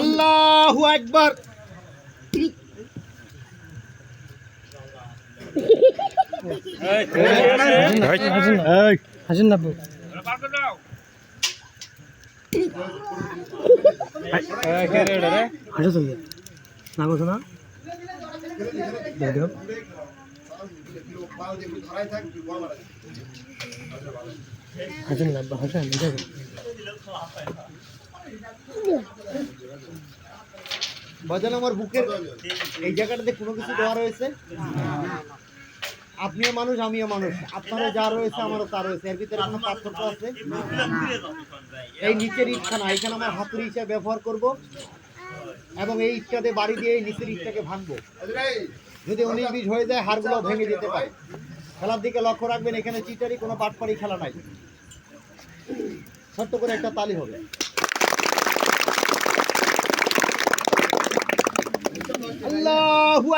আল্লাহু আকবার। হাসেন না হাসো না বসো না। দেখো। হাসেন দেখো আমার বুকের এই জায়গাটাতে কোনো কিছু দেওয়া রয়েছে? আপনিও মানুষ, আমিও মানুষ। আপনারও যা রয়েছে, আমারও তা রয়েছে। এর ভিতরে কোনো পার্থক্য আছে? এই নিচের ইটখানা এখানে আমার হাতুড়ি হিসাবে ব্যবহার করব এবং এই ইটটাতে বাড়ি দিয়ে এই নিচের ইটটাকে ভাঙবো। যদি উনিশ বিশ হয়ে যায় হাড়গুলো ভেঙে যেতে পারে। খেলার দিকে লক্ষ্য রাখবেন, এখানে চিটারি কোনো পাটপাড়ি খেলা নাই। ছোট্ট করে একটা তালি হবে। আল্লাহু